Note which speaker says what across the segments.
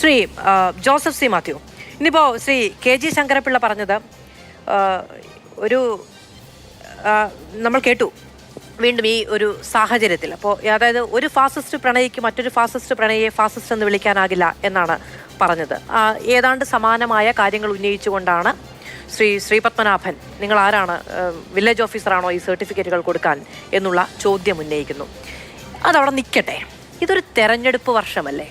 Speaker 1: Shri Joseph C Mathew. ഇന്നിപ്പോ Shri K G Sankara Pillai പറഞ്ഞത് ഒരു നമ്മൾ കേട്ടു വീണ്ടും ഈ ഒരു സാഹചര്യത്തിൽ. അപ്പോൾ അതായത് ഒരു ഫാസിസ്റ്റ് പ്രണയിക്ക് മറ്റൊരു ഫാസിസ്റ്റ് പ്രണയെ ഫാസിസ്റ്റ് എന്ന് വിളിക്കാനാകില്ല എന്നാണ് പറഞ്ഞത്. ഏതാണ്ട് സമാനമായ കാര്യങ്ങൾ ഉന്നയിച്ചുകൊണ്ടാണ് ശ്രീ ശ്രീപത്മനാഭൻ നിങ്ങൾ ആരാണ് വില്ലേജ് ഓഫീസറാണോ ഈ സർട്ടിഫിക്കറ്റുകൾ കൊടുക്കാൻ എന്നുള്ള ചോദ്യം ഉന്നയിക്കുന്നു. അതവിടെ നിൽക്കട്ടെ. ഇതൊരു തെരഞ്ഞെടുപ്പ് വർഷമല്ലേ?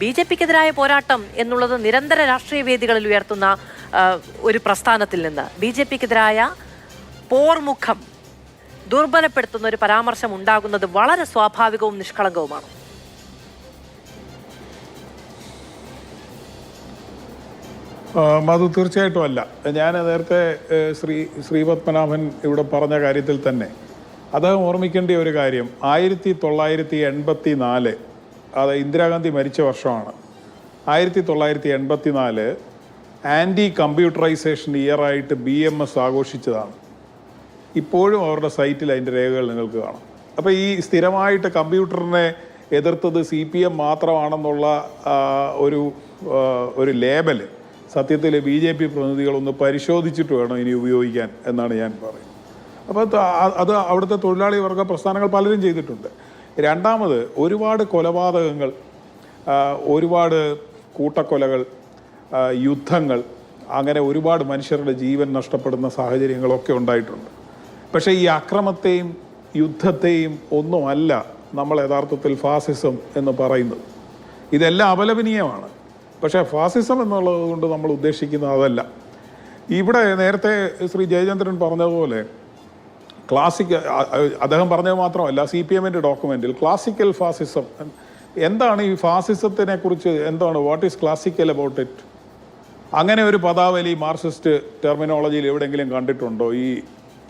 Speaker 1: ബി ജെ പിക്കെതിരായ പോരാട്ടം എന്നുള്ളത് നിരന്തര രാഷ്ട്രീയ വേദികളിൽ ഉയർത്തുന്ന ഒരു പ്രസ്ഥാനത്തിൽ നിന്ന് ബി ജെ പിക്കെതിരായ പോർമുഖം ദുർബലപ്പെടുത്തുന്ന ഒരു പരാമർശം ഉണ്ടാകുന്നത് വളരെ സ്വാഭാവികവും നിഷ്കളങ്കവുമാണ്.
Speaker 2: അത് തീർച്ചയായിട്ടും അല്ല. ഞാൻ നേരത്തെ ശ്രീ ശ്രീപത്മനാഭൻ ഇവിടെ പറഞ്ഞ കാര്യത്തിൽ തന്നെ അദ്ദേഹം ഓർമ്മിക്കേണ്ട ഒരു കാര്യം. ആയിരത്തി തൊള്ളായിരത്തി എൺപത്തി നാല് അത് ഇന്ദിരാഗാന്ധി മരിച്ച വർഷമാണ്. ആയിരത്തി തൊള്ളായിരത്തി എൺപത്തി നാല് ആന്റി കമ്പ്യൂട്ടറൈസേഷൻ ഇയറായിട്ട് ബി എം എസ് ആഘോഷിച്ചതാണ്. ഇപ്പോഴും അവരുടെ സൈറ്റിൽ അതിന്റെ രേഖകൾ നിങ്ങൾക്ക് കാണാം. അപ്പോൾ ഈ സ്ഥിരമായിട്ട് കമ്പ്യൂട്ടറിനെ എതിർത്തത് സി പി എം മാത്രമാണെന്നുള്ള ഒരു ഒരു ലേബൽ സത്യത്തിൽ ബി ജെ പി പ്രതിനിധികളൊന്ന് പരിശോധിച്ചിട്ട് വേണം ഇനി ഉപയോഗിക്കാൻ എന്നാണ് ഞാൻ പറയുന്നത്. അപ്പോൾ അത് അവിടുത്തെ തൊഴിലാളി വർഗ പ്രസ്ഥാനങ്ങൾ പലരും ചെയ്തിട്ടുണ്ട്. രണ്ടാമത് ഒരുപാട് കൊലപാതകങ്ങൾ ഒരുപാട് കൂട്ടക്കൊലകൾ യുദ്ധങ്ങൾ അങ്ങനെ ഒരുപാട് മനുഷ്യരുടെ ജീവൻ നഷ്ടപ്പെടുന്ന സാഹചര്യങ്ങളൊക്കെ ഉണ്ടായിട്ടുണ്ട്. പക്ഷേ ഈ അക്രമത്തെയും യുദ്ധത്തെയും ഒന്നുമല്ല നമ്മൾ യഥാർത്ഥത്തിൽ ഫാസിസം എന്ന് പറയുന്നത്. ഇതെല്ലാം അപലപനീയമാണ്. പക്ഷേ ഫാസിസം എന്നുള്ളത് കൊണ്ട് നമ്മൾ ഉദ്ദേശിക്കുന്നത് അതല്ല. ഇവിടെ നേരത്തെ ശ്രീ ജയചന്ദ്രൻ പറഞ്ഞതുപോലെ ക്ലാസിക് അദ്ദേഹം പറഞ്ഞത് മാത്രമല്ല സി പി എമ്മിന്റെ ഡോക്യുമെന്റിൽ ക്ലാസിക്കൽ ഫാസിസം എന്താണ് ഈ ഫാസിസത്തിനെ കുറിച്ച് എന്താണ് what is classical about it അങ്ങനെ ഒരു പദാവലി മാർക്സിസ്റ്റ് ടെർമിനോളജിയിൽ എവിടെയെങ്കിലും കണ്ടിട്ടുണ്ടോ? ഈ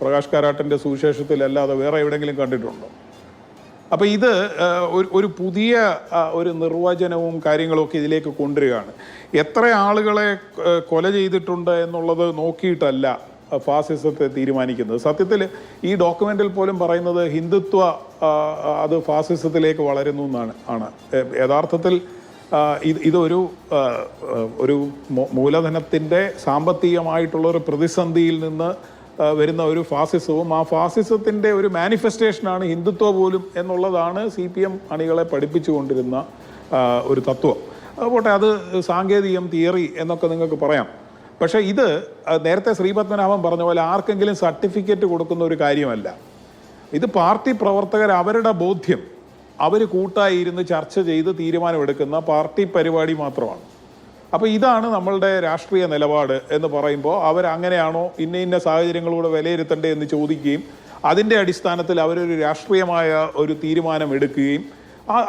Speaker 2: പ്രകാശ് കാരാട്ടിന്റെ സുവിശേഷത്തിൽ അല്ലാതെ വേറെ എവിടെയെങ്കിലും കണ്ടിട്ടുണ്ടോ? അപ്പോൾ ഇത് ഒരു പുതിയ ഒരു നിർവചനവും കാര്യങ്ങളൊക്കെ ഇതിലേക്ക് കൊണ്ടുവരികയാണ്. എത്ര ആളുകളെ കൊല ചെയ്തിട്ടുണ്ട് എന്നുള്ളത് നോക്കിയിട്ടല്ല ഫാസിസത്തെ തീരുമാനിക്കുന്നത്. സത്യത്തിൽ ഈ ഡോക്യുമെന്റിൽ പോലും പറയുന്നത് ഹിന്ദുത്വ അത് ഫാസിസത്തിലേക്ക് വളരുന്നു എന്നാണ് ആണ്. യഥാർത്ഥത്തിൽ ഇത് ഇതൊരു ഒരു മൂലധനത്തിന്റെ സാമ്പത്തികമായിട്ടുള്ള ഒരു പ്രതിസന്ധിയിൽ നിന്ന് വരുന്ന ഒരു ഫാസിസവും ആ ഫാസിസത്തിന്റെ ഒരു മാനിഫെസ്റ്റേഷനാണ് ഹിന്ദുത്വ പോലും എന്നുള്ളതാണ് സി പി എം അണികളെ പഠിപ്പിച്ചുകൊണ്ടിരുന്ന ഒരു തത്വം. അതുപോട്ടെ അത് സാങ്കേതികം തിയറി എന്നൊക്കെ നിങ്ങൾക്ക് പറയാം. പക്ഷേ ഇത് നേരത്തെ ശ്രീപത്മനാഭൻ പറഞ്ഞ പോലെ ആർക്കെങ്കിലും സർട്ടിഫിക്കറ്റ് കൊടുക്കുന്ന ഒരു കാര്യമല്ല. ഇത് പാർട്ടി പ്രവർത്തകർ അവരുടെ ബോധ്യം. അവർ കൂട്ടായി ഇരുന്ന് ചർച്ച ചെയ്ത് തീരുമാനമെടുക്കുന്ന പാർട്ടി പരിപാടി മാത്രമാണ്. അപ്പോൾ ഇതാണ് നമ്മളുടെ രാഷ്ട്രീയ നിലപാട് എന്ന് പറയുമ്പോൾ അവർ അങ്ങനെയാണോ ഇന്ന ഇന്ന സാഹചര്യങ്ങളൂടെ വിലയിരുത്തണ്ടേ എന്ന് ചോദിക്കുകയും അതിന്റെ അടിസ്ഥാനത്തിൽ അവരൊരു രാഷ്ട്രീയമായ ഒരു തീരുമാനം എടുക്കുകയും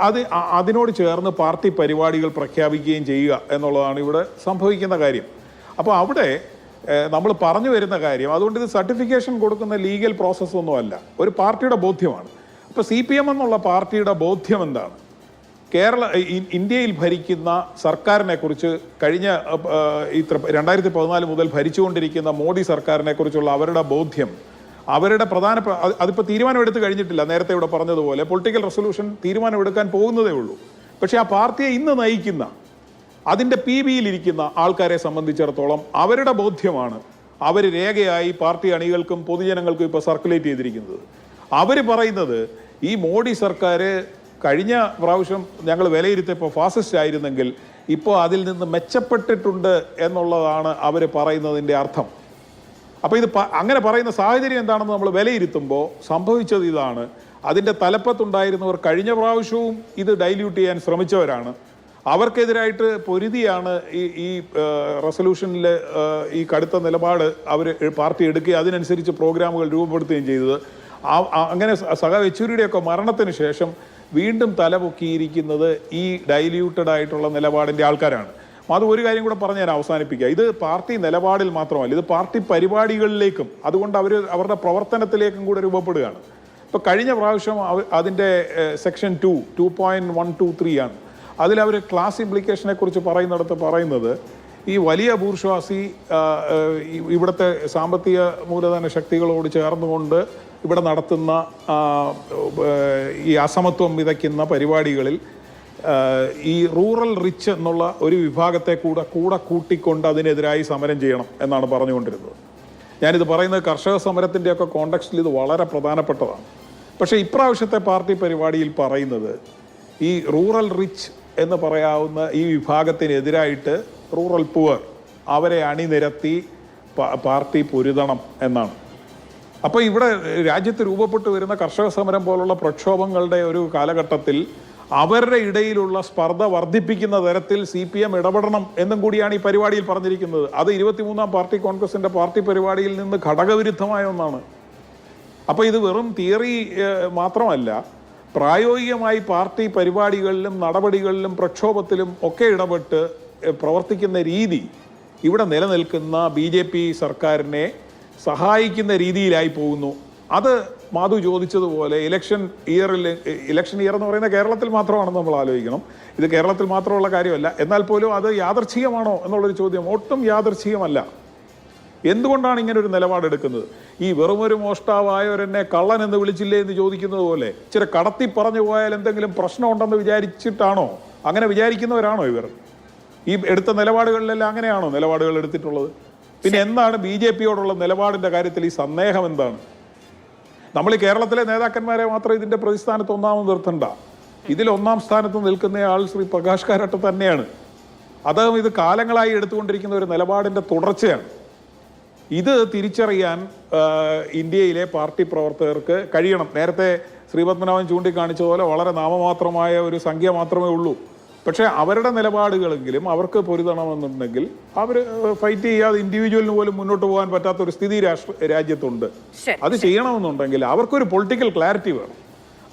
Speaker 2: അത് അതിനോട് ചേർന്ന് പാർട്ടി പരിപാടികൾ പ്രഖ്യാപിക്കുകയും ചെയ്യുക എന്നുള്ളതാണ് ഇവിടെ സംഭവിക്കുന്ന കാര്യം. അപ്പോൾ അവിടെ നമ്മൾ പറഞ്ഞു വരുന്ന കാര്യം അതുകൊണ്ട് ഇത് സർട്ടിഫിക്കേഷൻ കൊടുക്കുന്ന ലീഗൽ പ്രോസസ്സ് ഒന്നുമല്ല ഒരു പാർട്ടിയുടെ ബോധ്യമാണ്. അപ്പോൾ സി പി എം എന്നുള്ള പാർട്ടിയുടെ ബോധ്യം എന്താണ്? കേരള ഇന്ത്യയിൽ ഭരിക്കുന്ന സർക്കാരിനെ കുറിച്ച് കഴിഞ്ഞ ഇത്ര രണ്ടായിരത്തി പതിനാല് മുതൽ ഭരിച്ചുകൊണ്ടിരിക്കുന്ന മോഡി സർക്കാരിനെ കുറിച്ചുള്ള അവരുടെ ബോധ്യം അവരുടെ പ്രധാന അതിപ്പോൾ തീരുമാനമെടുത്ത് കഴിഞ്ഞിട്ടില്ല. നേരത്തെ ഇവിടെ പറഞ്ഞതുപോലെ പൊളിറ്റിക്കൽ റെസൊല്യൂഷൻ തീരുമാനമെടുക്കാൻ പോകുന്നതേ ഉള്ളൂ. പക്ഷേ ആ പാർട്ടിയെ ഇന്ന് നയിക്കുന്ന അതിന്റെ പി ബിയിലിരിക്കുന്ന ആൾക്കാരെ സംബന്ധിച്ചിടത്തോളം അവരുടെ ബോധ്യമാണ്. അവർ രേഖയായി പാർട്ടി അണികൾക്കും പൊതുജനങ്ങൾക്കും ഇപ്പോൾ സർക്കുലേറ്റ് ചെയ്തിരിക്കുന്നത്. അവർ പറയുന്നത് ഈ മോഡി സർക്കാർ കഴിഞ്ഞ പ്രാവശ്യം ഞങ്ങൾ വിലയിരുത്തിയപ്പോൾ ഫാസിസ്റ്റ് ആയിരുന്നെങ്കിൽ ഇപ്പോൾ അതിൽ നിന്ന് മെച്ചപ്പെട്ടിട്ടുണ്ട് എന്നുള്ളതാണ് അവർ പറയുന്നതിന്റെ അർത്ഥം. അപ്പോൾ ഇത് അങ്ങനെ പറയുന്ന സാഹചര്യം എന്താണെന്ന് നമ്മൾ വിലയിരുത്തുമ്പോൾ സംഭവിച്ചത് ഇതാണ്. അതിന്റെ തലപ്പത്തുണ്ടായിരുന്നവർ കഴിഞ്ഞ പ്രാവശ്യവും ഇത് ഡൈല്യൂട്ട് ചെയ്യാൻ ശ്രമിച്ചവരാണ്. അവർക്കെതിരായിട്ട് പൊരുതിയാണ് ഈ ഈ റെസൊല്യൂഷനിൽ ഈ കടുത്ത നിലപാട് അവർ പാർട്ടി എടുക്കുകയും അതിനനുസരിച്ച് പ്രോഗ്രാമുകൾ രൂപപ്പെടുത്തുകയും ചെയ്തത്. അങ്ങനെ സഹ മരണത്തിന് ശേഷം വീണ്ടും തലപൊക്കിയിരിക്കുന്നത് ഈ ഡൈല്യൂട്ടഡ് ആയിട്ടുള്ള നിലപാടിന്റെ ആൾക്കാരാണ്. അത് ഒരു കാര്യം കൂടെ പറഞ്ഞ് ഞാൻ അവസാനിപ്പിക്കുക ഇത് പാർട്ടി നിലപാടിൽ മാത്രമല്ല ഇത് പാർട്ടി പരിപാടികളിലേക്കും അതുകൊണ്ട് അവർ അവരുടെ പ്രവർത്തനത്തിലേക്കും കൂടെ രൂപപ്പെടുകയാണ്. ഇപ്പോൾ കഴിഞ്ഞ പ്രാവശ്യം അതിന്റെ section two two point one two three ആണ്. അതിൽ അവർ ക്ലാസ് ഇംപ്ലിക്കേഷനെ കുറിച്ച് പറയുന്നിടത്ത് പറയുന്നത് ഈ വലിയ ആ, ഇവിടുത്തെ സാമ്പത്തിക മൂലധന ശക്തികളോട് ചേർന്നുകൊണ്ട് ഇവിടെ നടത്തുന്ന ഈ അസമത്വം വിതയ്ക്കുന്ന പരിപാടികളിൽ ഈ റൂറൽ റിച്ച് എന്നുള്ള ഒരു വിഭാഗത്തെ കൂടെ കൂടെ കൂട്ടിക്കൊണ്ട് അതിനെതിരായി സമരം ചെയ്യണം എന്നാണ് പറഞ്ഞുകൊണ്ടിരുന്നത്. ഞാനിത് പറയുന്നത് കർഷക സമരത്തിന്റെയൊക്കെ കോണ്ടക്സ്റ്റിൽ ഇത് വളരെ പ്രധാനപ്പെട്ടതാണ്. പക്ഷേ ഇപ്രാവശ്യത്തെ പാർട്ടി പരിപാടിയിൽ പറയുന്നത് ഈ റൂറൽ റിച്ച് എന്ന് പറയാവുന്ന ഈ വിഭാഗത്തിനെതിരായിട്ട് റൂറൽ പുവർ അവരെ അണിനിരത്തി പാർട്ടി പൊരുതണം എന്നാണ്. അപ്പോൾ ഇവിടെ രാജ്യത്ത് രൂപപ്പെട്ടു വരുന്ന കർഷക സമരം പോലുള്ള പ്രക്ഷോഭങ്ങളുടെ ഒരു കാലഘട്ടത്തിൽ അവരുടെ ഇടയിലുള്ള സ്പർദ്ധ വർദ്ധിപ്പിക്കുന്ന തരത്തിൽ സി പി എം ഇടപെടണം എന്നും കൂടിയാണ് ഈ പരിപാടിയിൽ പറഞ്ഞിരിക്കുന്നത്. അത് ഇരുപത്തിമൂന്നാം പാർട്ടി കോൺഗ്രസിന്റെ പാർട്ടി പരിപാടിയിൽ നിന്ന് ഘടകവിരുദ്ധമായ ഒന്നാണ്. അപ്പോൾ ഇത് വെറും തിയറി മാത്രമല്ല പ്രായോഗികമായി പാർട്ടി പരിപാടികളിലും നടപടികളിലും പ്രക്ഷോഭത്തിലും ഒക്കെ ഇടപെട്ട് പ്രവർത്തിക്കുന്ന രീതി ഇവിടെ നിലനിൽക്കുന്ന ബി ജെ പി സർക്കാരിനെ സഹായിക്കുന്ന രീതിയിലായി പോകുന്നു. അത് മാധു ചോദിച്ചതുപോലെ ഇലക്ഷൻ ഇയറിൽ ഇലക്ഷൻ ഇയർ എന്ന് പറയുന്നത് കേരളത്തിൽ മാത്രമാണെന്ന് നമ്മൾ ആലോചിക്കണം. ഇത് കേരളത്തിൽ മാത്രമുള്ള കാര്യമല്ല. എന്നാൽ പോലും അത് യാദർച്ഛികമാണോ എന്നുള്ളൊരു ചോദ്യം ഒട്ടും യാദർച്ഛികമല്ല എന്തുകൊണ്ടാണ് ഇങ്ങനെ ഒരു നിലപാടെടുക്കുന്നത് ഈ വെറുമൊരു മോഷ്ടാവായവരെന്നെ കള്ളൻ എന്ന് വിളിച്ചില്ലേ എന്ന് ചോദിക്കുന്നത് പോലെ ചില കടത്തി പറഞ്ഞു പോയാൽ എന്തെങ്കിലും പ്രശ്നമുണ്ടെന്ന് വിചാരിച്ചിട്ടാണോ? അങ്ങനെ വിചാരിക്കുന്നവരാണോ ഇവർ? ഈ എടുത്ത നിലപാടുകളിലെല്ലാം അങ്ങനെയാണോ നിലപാടുകൾ എടുത്തിട്ടുള്ളത്? പിന്നെ എന്താണ് ബി ജെ പിയോടുള്ള നിലപാടിന്റെ കാര്യത്തിൽ ഈ സന്ദേഹം എന്താണ്? നമ്മൾ കേരളത്തിലെ നേതാക്കന്മാരെ മാത്രം ഇതിന്റെ പ്രതിസ്ഥാനത്ത് ഒന്നാമത് നിർത്തണ്ട. ഇതിൽ ഒന്നാം സ്ഥാനത്ത് നിൽക്കുന്ന ആൾ ശ്രീ പ്രകാശ് കാരാട്ട് തന്നെയാണ്. അദ്ദേഹം ഇത് കാലങ്ങളായി എടുത്തുകൊണ്ടിരിക്കുന്ന ഒരു നിലപാടിന്റെ തുടർച്ചയാണ്. ഇത് തിരിച്ചറിയാൻ ഇന്ത്യയിലെ പാർട്ടി പ്രവർത്തകർക്ക് കഴിയണം. നേരത്തെ ശ്രീപത്മനാഭൻ ചൂണ്ടിക്കാണിച്ചതുപോലെ വളരെ നാമമാത്രമായ ഒരു സംഖ്യ മാത്രമേ ഉള്ളൂ. പക്ഷേ അവരുടെ നിലപാടുകളെങ്കിലും അവർക്ക് പൊരുതണമെന്നുണ്ടെങ്കിൽ അവർ ഫൈറ്റ് ചെയ്യാതെ ഇൻഡിവിജ്വലിന് പോലും മുന്നോട്ട് പോകാൻ പറ്റാത്ത ഒരു സ്ഥിതി രാഷ്ട്ര രാജ്യത്തുണ്ട്. അത് ചെയ്യണമെന്നുണ്ടെങ്കിൽ അവർക്കൊരു പൊളിറ്റിക്കൽ ക്ലാരിറ്റി വേണം.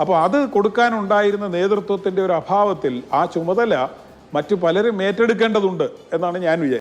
Speaker 2: അപ്പോൾ അത് കൊടുക്കാനുണ്ടായിരുന്ന നേതൃത്വത്തിന്റെ ഒരു അഭാവത്തിൽ ആ ചുമതല മറ്റു പലരും ഏറ്റെടുക്കേണ്ടതുണ്ട് എന്നാണ് ഞാൻ വിചാരിക്കുന്നത്.